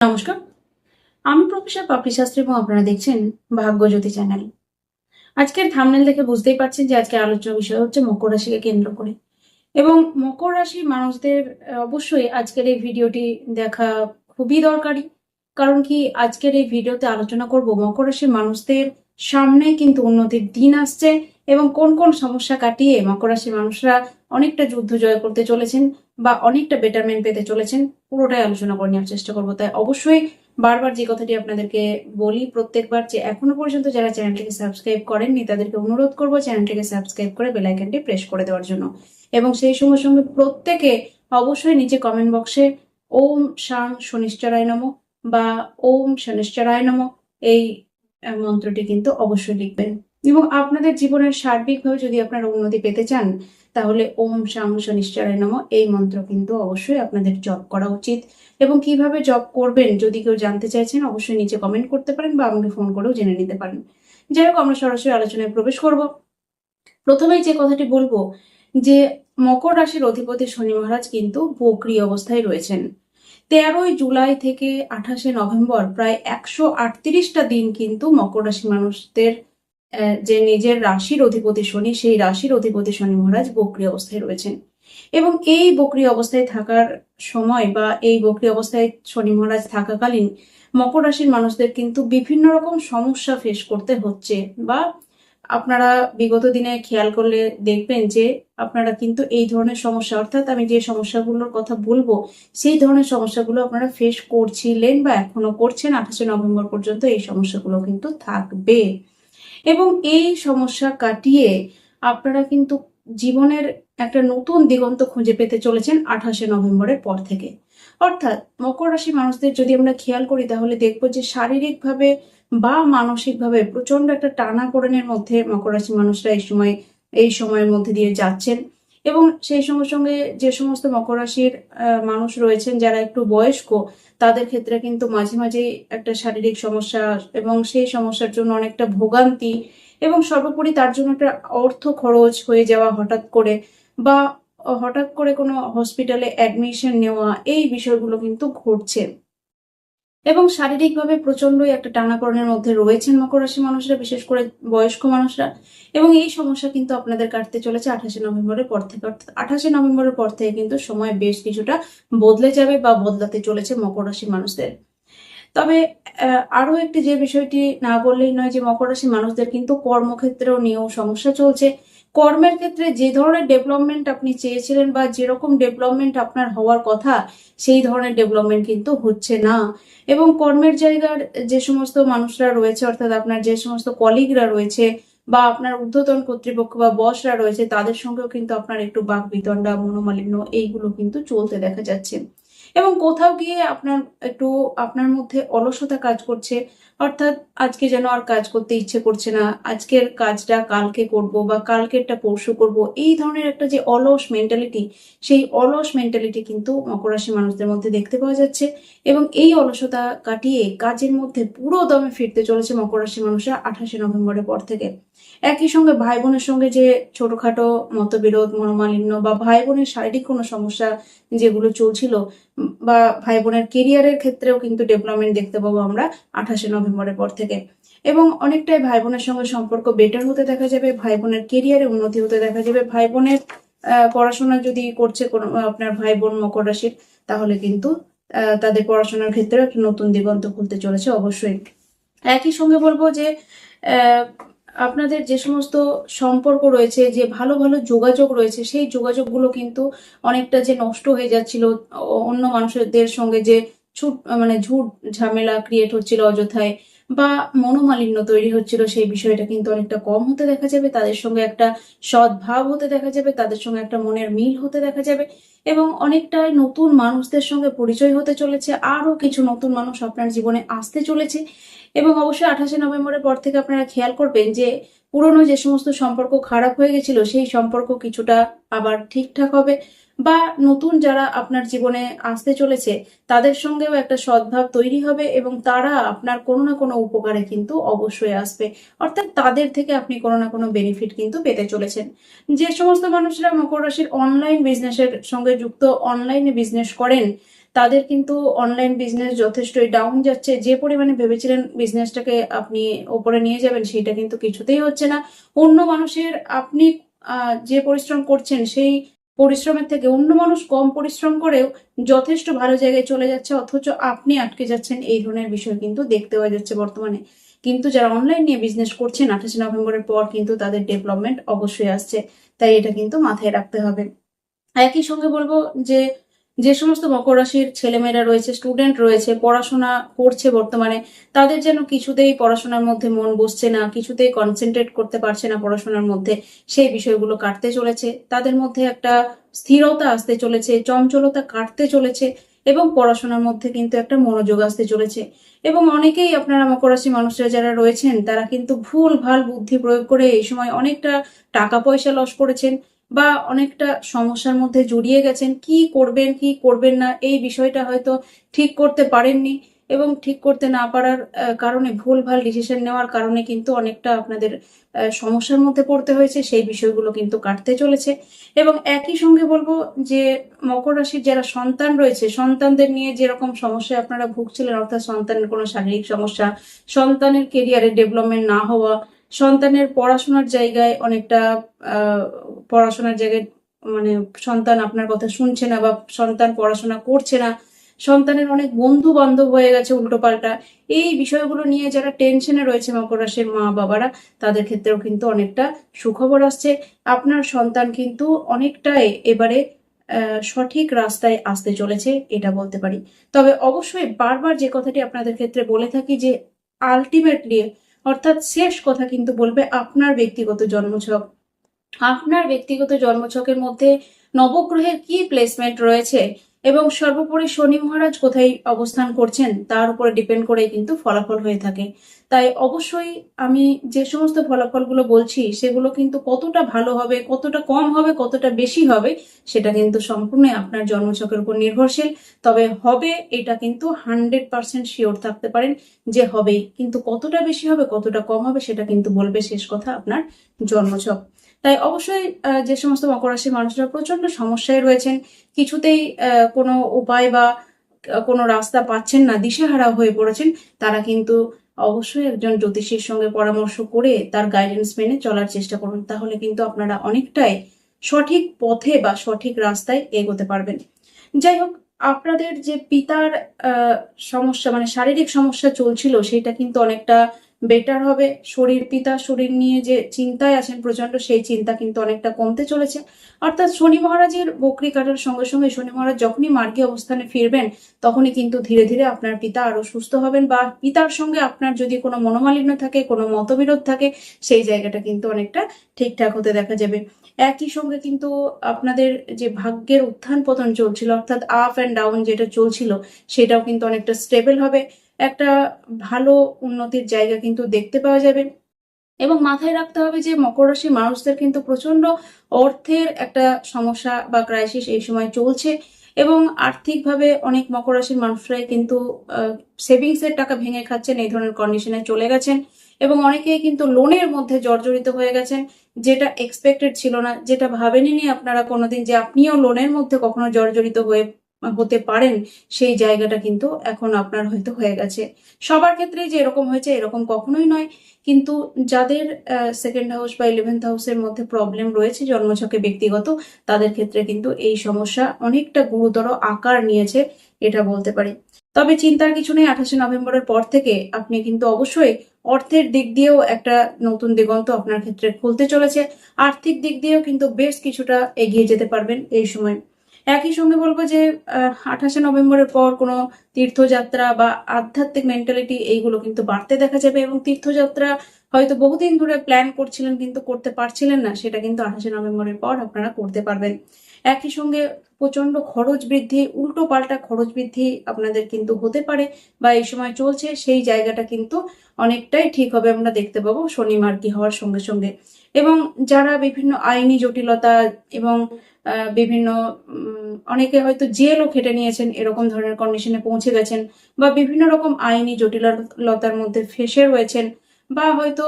নমস্কার। আমি প্রফেসর পাপড়ি শাস্ত্রী এবং আপনারা দেখছেন ভাগ্যজ্যোতি চ্যানেল। আজকের থামনেল দেখে বুঝতেই পারছেন যে আজকে আলোচনা বিষয় হচ্ছে মকর রাশিকে কেন্দ্র করে। এবং মকর রাশির মানুষদের অবশ্যই আজকের এই ভিডিওটি দেখা খুবই দরকারি। কারণ কি আজকের এই ভিডিওতে আলোচনা করব মকর রাশির মানুষদের সামনে কিন্তু উন্নতির দিন আসছে এবং কোন কোন সমস্যা কাটিয়ে মকর রাশির মানুষরা অনেকটা যুদ্ধ জয় করতে চলেছেন বা অনেকটা বেটারমেন্ট পেতে চলেছেন, পুরোটাই আলোচনা করে নেওয়ার চেষ্টা করব। তাই অবশ্যই বারবার যে কথাটি আপনাদেরকে বলি প্রত্যেকবার যে এখনও পর্যন্ত যারা চ্যানেলটিকে সাবস্ক্রাইব করেননি, তাদেরকে অনুরোধ করব চ্যানেলটিকে সাবস্ক্রাইব করে বেল আইকনটি প্রেস করে দেওয়ার জন্য। এবং সেই সঙ্গে সঙ্গে প্রত্যেকে অবশ্যই নিচে কমেন্ট বক্সে ওম শাং শনিশ্চরায় নম বা ওম শনিশ্চরায় নম এই মন্ত্রটি কিন্তু অবশ্যই লিখবেন। এবং আপনাদের জীবনের সার্বিকভাবে যদি আপনারা উন্নতি পেতে চান, তাহলে ওম শাং শনিশ্চরায় নম। এই মন্ত্র কিন্তু অবশ্যই আপনাদের জপ করা উচিত। এবং কীভাবে জব করবেন, যদি কেউ জানতে চাইছেন, অবশ্যই নিচে কমেন্ট করতে পারেন বা আমাকে ফোন করেও জেনে নিতে পারেন। যাই হোক, আমরা সরাসরি আলোচনায় প্রবেশ করব। প্রথমেই যে কথাটি বলব, যে মকর রাশির অধিপতি শনি মহারাজ কিন্তু বক্রি অবস্থায় রয়েছেন। তেরোই জুলাই থেকে আঠাশে নভেম্বর প্রায় একশো আটত্রিশটা দিন কিন্তু মকর রাশি মানুষদের যে নিজের রাশির অধিপতি শনি, সেই রাশির অধিপতি শনি মহারাজ বক্রি অবস্থায় রয়েছেন। এবং এই বক্রি অবস্থায় থাকার সময় বা এই বক্রি অবস্থায় শনি মহারাজ থাকাকালীন মকর রাশির মানুষদের কিন্তু বিভিন্ন রকম সমস্যা ফেস করতে হচ্ছে বা আপনারা বিগত দিনে খেয়াল করলে দেখবেন যে আপনারা কিন্তু এই ধরনের সমস্যা, অর্থাৎ আমি যে সমস্যাগুলোর কথা বলব, সেই ধরনের সমস্যাগুলো আপনারা ফেস করছিলেন বা এখনও করছেন আঠাশে নভেম্বর পর্যন্ত এই সমস্যাগুলো কিন্তু থাকবে। এবং এই সমস্যা কাটিয়ে আপনারা কিন্তু জীবনের একটা নতুন দিগন্ত খুঁজে পেতে চলেছেন আঠাশে নভেম্বরের পর থেকে। অর্থাৎ মকর রাশি মানুষদের যদি আমরা খেয়াল করি, তাহলে দেখব যে শারীরিকভাবে বা মানসিকভাবে প্রচণ্ড একটা টানা টানাপোড়েনের মধ্যে মকর রাশি মানুষরা এই সময়, এই সময়ের মধ্যে দিয়ে যাচ্ছেন। এবং সেই সঙ্গে সঙ্গে যে সমস্ত মকর রাশির মানুষ রয়েছেন, যারা একটু বয়স্ক, তাদের ক্ষেত্রে কিন্তু মাঝে মাঝে একটা শারীরিক সমস্যা এবং সেই সমস্যার জন্য অনেকটা ভোগান্তি এবং সর্বোপরি তার জন্য একটা অর্থ খরচ হয়ে যাওয়া হঠাৎ করে বা হঠাৎ করে কোনো হসপিটালে অ্যাডমিশন নেওয়া, এই বিষয়গুলো কিন্তু ঘটছে। এবং শারীরিকভাবে প্রচন্ডই একটা টানাপড়েনের মধ্যে রয়েছেন মকর রাশি মানুষরা, বিশেষ করে বয়স্ক মানুষরা। এবং এই সমস্যা কিন্তু আপনাদের কাটতে চলেছে আঠাশে নভেম্বরের পর থেকে। অর্থাৎ আঠাশে নভেম্বরের পর থেকে কিন্তু সময় বেশ কিছুটা বদলে যাবে বা বদলাতে চলেছে মকর রাশি মানুষদের। তবে আরও একটি যে বিষয়টি না বললেই নয় যে মকর রাশি মানুষদের কিন্তু কর্মক্ষেত্রেও নিয়েও সমস্যা চলছে। কর্মের ক্ষেত্রে যে ধরনের ডেভেলপমেন্ট আপনি চেয়েছিলেন বা যেরকম ডেভেলপমেন্ট আপনার হওয়ার কথা, সেই ধরনের ডেভেলপমেন্ট কিন্তু হচ্ছে না। এবং কর্মের জায়গার যে সমস্ত মানুষরা রয়েছে, অর্থাৎ আপনার যে সমস্ত কলিগরা রয়েছে বা আপনার ঊর্ধ্বতন কর্তৃপক্ষ বা বসরা রয়েছে, তাদের সঙ্গেও কিন্তু আপনার একটু বাক বিতণ্ডা মনোমালিন্য, এইগুলো কিন্তু চলতে দেখা যাচ্ছে। এবং কোথাও গিয়ে আপনার একটু আপনার মধ্যে অলসতা কাজ করছে, অর্থাৎ আজকে যেন আর কাজ করতে ইচ্ছে করছে না, আজকের কাজটা কালকে করব বা কালকেরটা পরশু করব, এই ধরনের একটা যে অলস মেন্টালিটি সেই অলস মেন্টালিটি কিন্তু মকর রাশি মানুষদের মধ্যে দেখতে পাওয়া যাচ্ছে এবং এই অলসতা কাটিয়ে কাজের মধ্যে পুরো দমে ফিরতে চলেছে মকর রাশি মানুষরা আঠাশে নভেম্বরের পর থেকে। একই সঙ্গে ভাই বোনের সঙ্গে যে ছোটখাটো মতবিরোধ, মনোমালিন্য বা ভাই বোনের শারীরিক কোনো সমস্যা যেগুলো চলছিল বা ভাই বোনের কেরিয়ারের ক্ষেত্রেও কিন্তু ডেভেলপমেন্ট দেখতে পাবো আমরা আঠাশে নভেম্বরের পর থেকে। এবং অনেকটাই ভাই বোনের সঙ্গে সম্পর্ক বেটার হতে দেখা যাবে ভাই বোনের কেরিয়ারে উন্নতি হতে দেখা যাবে। ভাই বোনের পড়াশোনা যদি করছে কোনো, আপনার ভাই বোন মকর রাশির, তাহলে কিন্তু তাদের পড়াশোনার ক্ষেত্রে একটা নতুন দিগন্ত খুলতে চলেছে অবশ্যই। একই সঙ্গে বলব যে আপনাদের যে সমস্ত সম্পর্ক রয়েছে, যে ভালো ভালো যোগাযোগ রয়েছে, সেই যোগাযোগগুলো কিন্তু অনেকটা যে নষ্ট হয়ে যাচ্ছিল অন্য মানুষদের সঙ্গে যে ছুট মানে ঝুট ঝামেলা ক্রিয়েট হচ্ছিল অযথায়। বা মনোমালিন্য তৈরি হচ্ছিল সেই বিষয়টা কিন্তু অনেকটা কম হতে দেখা যাবে, তাদের সঙ্গে একটা সদ্ভাব হতে দেখা যাবে, তাদের সঙ্গে একটা মনের মিল হতে দেখা যাবে এবং অনেকটাই নতুন মানুষদের সঙ্গে পরিচয় হতে চলেছে, আরও কিছু নতুন মানুষ আপনার জীবনে আসতে চলেছে এবং অবশ্যই আঠাশে নভেম্বরের পর থেকে আপনারা খেয়াল করবেন যে পুরনো যে সমস্ত সম্পর্ক খারাপ হয়ে গেছিল, সেই সম্পর্ক কিছুটা আবার ঠিকঠাক হবে। বা নতুন যারা আপনার জীবনে আসতে চলেছে, তাদের সঙ্গেও একটা সদ্ভাব তৈরি হবে এবং তারা আপনার কোনো না কোনো উপকারে কিন্তু অবশ্যই আসবে। অর্থাৎ তাদের থেকে আপনি কোনো না কোনো বেনিফিট কিন্তু পেতে চলেছেন। যে সমস্ত মানুষরা মকর রাশির অনলাইন বিজনেসের সঙ্গে যুক্ত অনলাইনে বিজনেস করেন, তাদের কিন্তু অনলাইন বিজনেস যথেষ্টই ডাউন যাচ্ছে। যে পরিমাণে ভেবেছিলেন বিজনেসটাকে আপনি ওপরে নিয়ে যাবেন সেটা কিন্তু কিছুতেই হচ্ছে না। অন্য মানুষের আপনি যে পরিশ্রম করছেন, সেই পরিশ্রমের থেকে অন্য মানুষ কম পরিশ্রম করেও যথেষ্ট ভালো জায়গায় চলে যাচ্ছে, অথচ আপনি আটকে যাচ্ছেন এই ধরনের বিষয় কিন্তু দেখতে পাওয়া যাচ্ছে বর্তমানে। কিন্তু যারা অনলাইন নিয়ে বিজনেস করছেন, আঠাশে নভেম্বরের পর কিন্তু তাদের ডেভেলপমেন্ট অবশ্যই আসছে। তাই এটা কিন্তু মাথায় রাখতে হবে। একই সঙ্গে বলব যে যে সমস্ত মকর রাশির ছেলেমেয়েরা রয়েছে স্টুডেন্ট রয়েছে, পড়াশোনা করছে বর্তমানে, তাদের যেন কিছুতেই পড়াশোনার মধ্যে মন বসছে না, কিছুতেই কনসেন্ট্রেট করতে পারছে না পড়াশোনার মধ্যে, সেই বিষয়গুলো কাটতে চলেছে। তাদের মধ্যে একটা স্থিরতা আসতে চলেছে, চঞ্চলতা কাটতে চলেছে এবং পড়াশোনার মধ্যে কিন্তু একটা মনোযোগ আসতে চলেছে। এবং অনেকেই আপনারা মকর রাশি মানুষরা যারা রয়েছেন, তারা কিন্তু ভুল, ভালো বুদ্ধি প্রয়োগ করে এই সময় অনেকটা টাকা পয়সা লস করেছেন। বা অনেকটা সমস্যার মধ্যে জড়িয়ে গেছেন, কি করবেন কি করবেন না, এই বিষয়টা হয়তো ঠিক করতে পারেননি এবং ঠিক করতে না পারার কারণে ভুল ভালো ডিসিশন নেওয়ার কারণে কিন্তু অনেকটা আপনাদের সমস্যার মধ্যে পড়তে হয়েছে, সেই বিষয়গুলো কিন্তু কাটতে চলেছে। এবং একই সঙ্গে বলব যে মকর রাশির যারা সন্তান রয়েছে, সন্তানদের নিয়ে যেরকম সমস্যায় আপনারা ভুগছিলেন, অর্থাৎ সন্তানের কোনো শারীরিক সমস্যা, সন্তানের কেরিয়ারে ডেভেলপমেন্ট না হওয়া সন্তানের পড়াশোনার জায়গায় অনেকটা পড়াশোনার জায়গায় মানে সন্তান আপনার কথা শুনছে না বা সন্তান পড়াশোনা করছে না, সন্তানের অনেক বন্ধু বান্ধব হয়ে গেছে উল্টোপাল্টা। এই বিষয়গুলো নিয়ে যারা টেনশনে রয়েছে মকর রাশির মা বাবারা তাদের ক্ষেত্রেও কিন্তু অনেকটা সুখবর আসছে। আপনার সন্তান কিন্তু অনেকটাই এবারে সঠিক রাস্তায় আসতে চলেছে, এটা বলতে পারি। তবে অবশ্যই বারবার যে কথাটি আপনাদের ক্ষেত্রে বলে থাকি যে আলটিমেটলি অর্থাৎ শেষ কথা কিন্তু বলবে আপনার ব্যক্তিগত জন্মছক। আপনার ব্যক্তিগত জন্মছকের মধ্যে নবগ্রহের কি প্লেসমেন্ট রয়েছে? এবং সর্বোপরি শনি মহারাজ কোথায় অবস্থান করছেন, তার উপরে ডিপেন্ড করে কিন্তু ফলাফল হয়ে থাকে। তাই অবশ্যই আমি যে সমস্ত ফলাফলগুলো বলছি, সেগুলো কিন্তু কতটা ভালো হবে, কতটা কম হবে, কতটা বেশি হবে, সেটা কিন্তু সম্পূর্ণ আপনার জন্মছকের উপর নির্ভরশীল। তবে হবে এটা কিন্তু হান্ড্রেড পার্সেন্ট শিওর থাকতে পারেন যে হবেই। কিন্তু কতটা বেশি হবে, কতটা কম হবে, সেটা কিন্তু বলবে শেষ কথা আপনার জন্মছক তাই অবশ্যই যে সমস্ত মকর রাশির মানুষরা প্রচণ্ড সমস্যায় রয়েছেন, কিছুতেই কোনো উপায় বা কোনো রাস্তা পাচ্ছেন না, দিশেহারা হয়ে পড়েছেন, তারা কিন্তু অবশ্যই একজন জ্যোতিষীর সঙ্গে পরামর্শ করে তার গাইডেন্স মেনে চলার চেষ্টা করুন, তাহলে কিন্তু আপনারা অনেকটাই সঠিক পথে বা সঠিক রাস্তায় এগোতে পারবেন। যাই হোক, আপনাদের যে পিতার সমস্যা মানে শারীরিক সমস্যা চলছিল, সেটা কিন্তু অনেকটা বেটার হবে। শরীর পিতা শরীর নিয়ে যে চিন্তায় আছেন প্রচণ্ড সেই চিন্তা কিন্তু অনেকটা কমতে চলেছে। অর্থাৎ শনি মহারাজের বকরি কাটার সঙ্গে সঙ্গে শনি মহারাজ যখনই মার্গী অবস্থানে ফিরবেন, তখনই কিন্তু ধীরে ধীরে আপনার পিতা আরও সুস্থ হবেন বা পিতার সঙ্গে আপনার যদি কোনো মনোমালিন্য থাকে, কোনো মতবিরোধ থাকে, সেই জায়গাটা কিন্তু অনেকটা ঠিকঠাক হতে দেখা যাবে। একই সঙ্গে কিন্তু আপনাদের যে ভাগ্যের উত্থান পতন চলছিল, অর্থাৎ আপ অ্যান্ড ডাউন যেটা চলছিল, সেটাও কিন্তু অনেকটা স্টেবল হবে। একটা ভালো উন্নতির জায়গা কিন্তু দেখতে পাওয়া যাবে। এবং মাথায় রাখতে হবে যে মকর রাশির মানুষদের কিন্তু প্রচণ্ড অর্থের একটা সমস্যা বা ক্রাইসিস এই সময় চলছে এবং আর্থিকভাবে অনেক মকর রাশির মানুষরাই কিন্তু সেভিংসের টাকা ভেঙে খাচ্ছেন, এই ধরনের কন্ডিশনে চলে গেছেন এবং অনেকেই কিন্তু লোনের মধ্যে জর্জরিত হয়ে গেছেন যেটা এক্সপেক্টেড ছিল না, যেটা ভাবেননি আপনারা কোনোদিন যে আপনিও লোনের মধ্যে কখনো জর্জরিত হয়ে হতে পারেন, সেই জায়গাটা কিন্তু এখন আপনার হয়তো হয়ে গেছে। সবার ক্ষেত্রেই যে এরকম হয়েছে, এরকম কখনোই নয়। কিন্তু যাদের সেকেন্ড হাউস বা ইলেভেন্থ হাউসের মধ্যে প্রবলেম রয়েছে, জন্মছকে ব্যক্তিগত, তাদের ক্ষেত্রে কিন্তু এই সমস্যা অনেকটা গুরুতর আকার নিয়েছে, এটা বলতে পারি। তবে চিন্তার কিছু নেই, আঠাশে নভেম্বরের পর থেকে আপনি কিন্তু অবশ্যই অর্থের দিক দিয়েও একটা নতুন দিগন্ত আপনার ক্ষেত্রে খুলতে চলেছে। আর্থিক দিক দিয়েও কিন্তু বেশ কিছুটা এগিয়ে যেতে পারবেন এই সময়। একই সঙ্গে বলব যে আঠাশে নভেম্বরের পর কোনো তীর্থযাত্রা বা আধ্যাত্মিক মেন্টালিটি এইগুলো কিন্তু বাড়তে দেখা যাবে এবং তীর্থযাত্রা হয়তো বহুদিন ধরে প্ল্যান করছিলেন কিন্তু করতে পারছিলেন না, সেটা কিন্তু আঠাশে নভেম্বরের পর আপনারা করতে পারবেন। একই সঙ্গে প্রচণ্ড খরচ বৃদ্ধি, উল্টো পাল্টা খরচ বৃদ্ধি আপনাদের কিন্তু হতে পারে বা এই সময় চলছে, সেই জায়গাটা কিন্তু অনেকটাই ঠিক হবে, আমরা দেখতে পাবো শনি মার্কি হওয়ার সঙ্গে সঙ্গে। এবং যারা বিভিন্ন আইনি জটিলতা এবং বিভিন্ন অনেকে হয়তো জেলও খেটে নিয়েছেন, এরকম ধরনের কন্ডিশনে পৌঁছে গেছেন বা বিভিন্ন রকম আইনি জটিলতার মধ্যে ফেসে রয়েছেন বা হয়তো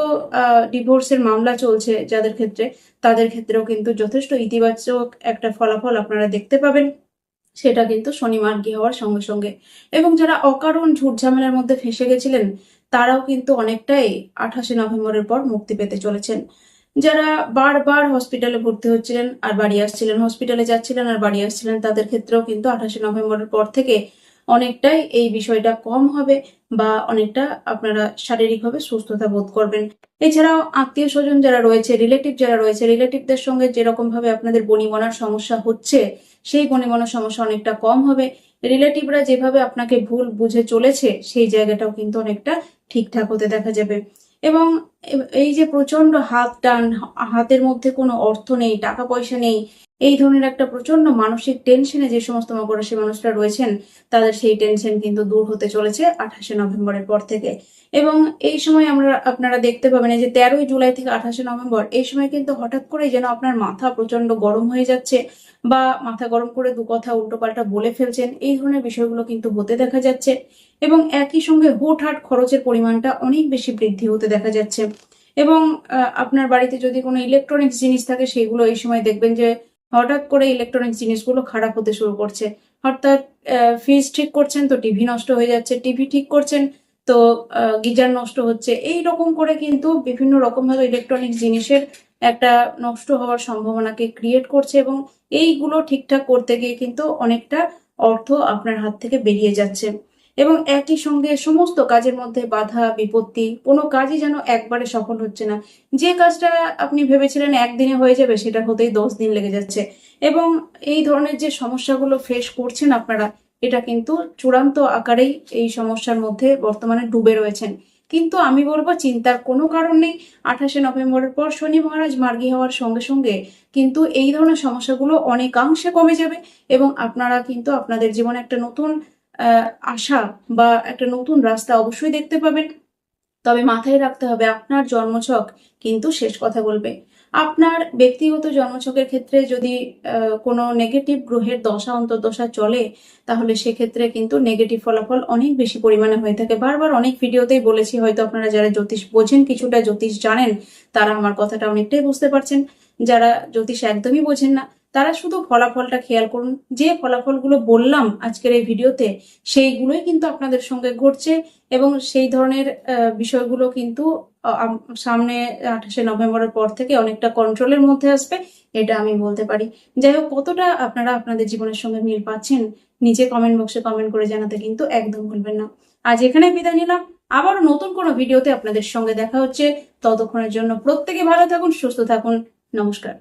ডিভোর্সের মামলা চলছে যাদের ক্ষেত্রে, তাদের ক্ষেত্রেও কিন্তু যথেষ্ট ইতিবাচক একটা ফলাফল আপনারা দেখতে পাবেন। সেটা কিন্তু শনি মার্গী হওয়ার সঙ্গে সঙ্গে। এবং যারা অকারণ ঝুট ঝামেলার মধ্যে ফেসে গেছিলেন, তারাও কিন্তু অনেকটাই আঠাশে নভেম্বরের পর মুক্তি পেতে চলেছেন। যারা বারবার হসপিটালে ভর্তি হচ্ছিলেন আর বাড়ি আসছিলেন হসপিটালে যাচ্ছিলেন আর বাড়ি আসছিলেন, তাদের ক্ষেত্রেও কিন্তু আঠাশে নভেম্বরের পর থেকে অনেকটাই এই বিষয়টা কম হবে বা অনেকটা আপনারা শারীরিকভাবে সুস্থতা বোধ করবেন। এছাড়াও আত্মীয় স্বজন যারা রয়েছে রিলেটিভ যারা রয়েছে রিলেটিভদের সঙ্গে যেরকম ভাবে আপনাদের বনিবনার সমস্যা হচ্ছে, সেই বনিবনার সমস্যা অনেকটা কম হবে। রিলেটিভরা যেভাবে আপনাকে ভুল বুঝে চলেছে, সেই জায়গাটাও কিন্তু অনেকটা ঠিকঠাক হতে দেখা যাবে। এবং এই যে প্রচণ্ড হাত টান হাতের মধ্যে কোনো অর্থ নেই টাকা পয়সা নেই এই ধরনের একটা প্রচণ্ড মানসিক টেনশনে যে সমস্ত মকর রাশি মানুষরা রয়েছেন, তাদের সেই টেনশন কিন্তু দূর হতে চলেছে আঠাশে নভেম্বরের পর থেকে। এবং এই সময় আমরা, আপনারা দেখতে পাবেন যে তেরোই জুলাই থেকে আঠাশে নভেম্বর, এই সময় কিন্তু হঠাৎ করেই যেন আপনার মাথা প্রচণ্ড গরম হয়ে যাচ্ছে বা মাথা গরম করে দু কথা উল্টোপাল্টা বলে ফেলছেন, এই ধরনের বিষয়গুলো কিন্তু হতে দেখা যাচ্ছে। এবং একই সঙ্গে হুটহাট খরচের পরিমাণটা অনেক বেশি বৃদ্ধি হতে দেখা যাচ্ছে। এবং আপনার বাড়িতে যদি কোনো ইলেকট্রনিক্স জিনিস থাকে, সেগুলো এই সময় দেখবেন যে হঠাৎ করে ইলেকট্রনিক্স জিনিসগুলো খারাপ হতে শুরু করছে। অর্থাৎ ফ্রিজ ঠিক করছেন তো টিভি নষ্ট হয়ে যাচ্ছে টিভি ঠিক করছেন তো গিজার নষ্ট হচ্ছে। এই রকম করে কিন্তু বিভিন্ন রকম ভাবে ইলেকট্রনিক্স জিনিসের একটা নষ্ট হওয়ার সম্ভাবনাকে ক্রিয়েট করছে এবং এইগুলো ঠিকঠাক করতে গিয়ে কিন্তু অনেকটা অর্থ আপনার হাত থেকে বেরিয়ে যাচ্ছে। এবং একই সঙ্গে সমস্ত কাজের মধ্যে বাধা, বিপত্তি, কোনো কাজই যেন একবারে সফল হচ্ছে না। যে কাজটা আপনি ভেবেছিলেন একদিনে হয়ে যাবে, সেটা হতেই দশ দিন লেগে যাচ্ছে। এবং এই ধরনের যে সমস্যাগুলো ফেস করছেন আপনারা, এটা কিন্তু চূড়ান্ত আকারেই এই সমস্যার মধ্যে বর্তমানে ডুবে রয়েছেন। কিন্তু আমি বলব, চিন্তার কোনো কারণ নেই। আঠাশে নভেম্বরের পর শনি মহারাজ মার্গী হওয়ার সঙ্গে সঙ্গে কিন্তু এই ধরনের সমস্যাগুলো অনেকাংশে কমে যাবে। এবং আপনারা কিন্তু আপনাদের জীবনে একটা নতুন আশা বা একটা নতুন রাস্তা অবশ্যই দেখতে পাবেন। তবে মাথায় রাখতে হবে, আপনার জন্মছক কিন্তু শেষ কথা বলবে। আপনার ব্যক্তিগত জন্মছকের ক্ষেত্রে যদি কোনো নেগেটিভ গ্রহের দশা, অন্তর্দশা চলে, তাহলে সেক্ষেত্রে কিন্তু নেগেটিভ ফলাফল অনেক বেশি পরিমাণে হয়ে থাকে। বারবার অনেক ভিডিওতেই বলেছি, হয়তো আপনারা যারা জ্যোতিষ বোঝেন, কিছুটা জ্যোতিষ জানেন, তারা আমার কথাটা অনেকটাই বুঝতে পারছেন। যারা জ্যোতিষ একদমই বোঝেন না তারা শুধু ফলাফলটা খেয়াল করুন। যে ফলাফলগুলো বললাম আজকের এই ভিডিওতে, সেইগুলোই কিন্তু আপনাদের সঙ্গে ঘটছে এবং সেই ধরনের বিষয়গুলো কিন্তু সামনে আঠাশে নভেম্বরের পর থেকে অনেকটা কন্ট্রোলের মধ্যে আসবে, এটা আমি বলতে পারি। যাই হোক, কতটা আপনারা আপনাদের জীবনের সঙ্গে মিল পাচ্ছেন, নিচে কমেন্ট বক্সে কমেন্ট করে জানাতে কিন্তু একদম ভুলবেন না। আজ এখানে বিদায় নিলাম। আবার নতুন কোনো ভিডিওতে আপনাদের সঙ্গে দেখা হচ্ছে। ততক্ষণের জন্য প্রত্যেকে ভালো থাকুন, সুস্থ থাকুন। নমস্কার।